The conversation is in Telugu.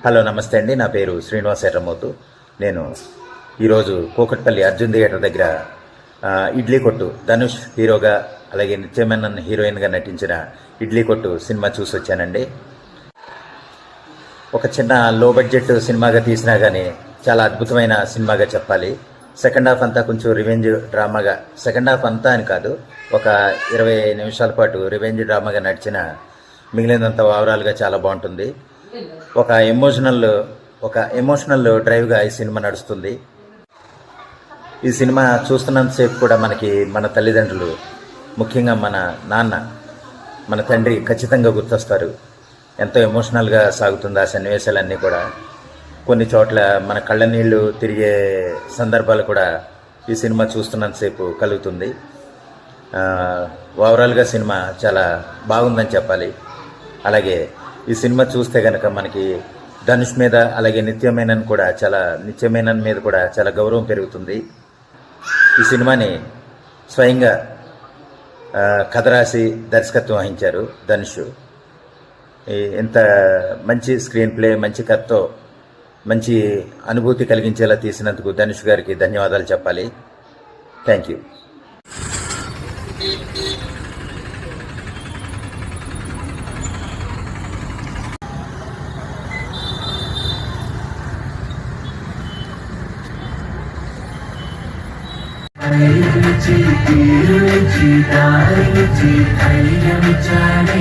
హలో నమస్తే అండి. నా పేరు శ్రీనివాస్ ఎర్రమోతు. నేను ఈరోజు కూకట్పల్లి అర్జున్ థియేటర్ దగ్గర ఇడ్లీ కొట్టు ధనుష్ హీరోగా అలాగే నిత్యమేనన్ హీరోయిన్గా నటించిన ఇడ్లీ కొట్టు సినిమా చూసి వచ్చానండి. ఒక చిన్న లో బడ్జెట్ సినిమాగా తీసినా కానీ చాలా అద్భుతమైన సినిమాగా చెప్పాలి. సెకండ్ హాఫ్ అంతా కొంచెం రివెంజ్ డ్రామాగా సెకండ్ హాఫ్ అంతా అని కాదు ఒక ఇరవై నిమిషాల పాటు రివెంజ్ డ్రామాగా నడిచిన మిగిలినంత ఓవరాల్గా చాలా బాగుంటుంది. ఒక ఎమోషనల్ ఒక ఎమోషనల్ డ్రైవ్గా ఈ సినిమా నడుస్తుంది. ఈ సినిమా చూస్తున్నంతసేపు కూడా మనకి మన తల్లిదండ్రులు ముఖ్యంగా మన నాన్న మన తండ్రి ఖచ్చితంగా గుర్తొస్తారు. ఎంతో ఎమోషనల్గా సాగుతుంది ఆ సన్నివేశాలన్నీ కూడా. కొన్ని చోట్ల మన కళ్ళ నీళ్ళు తిరిగే సందర్భాలు కూడా ఈ సినిమా చూస్తున్నంతసేపు కలుగుతుంది. ఓవరాల్గా సినిమా చాలా బాగుందని చెప్పాలి. అలాగే ఈ సినిమా చూస్తే కనుక మనకి ధనుష్ మీద అలాగే నిత్యమేనన్ కూడా చాలా నిత్యమేనన్ మీద కూడా చాలా గౌరవం పెరుగుతుంది. ఈ సినిమాని స్వయంగా కథ రాసి దర్శకత్వం వహించారు ధనుష్. ఇంత మంచి స్క్రీన్ ప్లే మంచి కథతో మంచి అనుభూతి కలిగించేలా తీసినందుకు ధనుష్ గారికి ధన్యవాదాలు చెప్పాలి. Thank you ഐരുചി തിരുചി താരുചി തൈരമിച്ചാലേ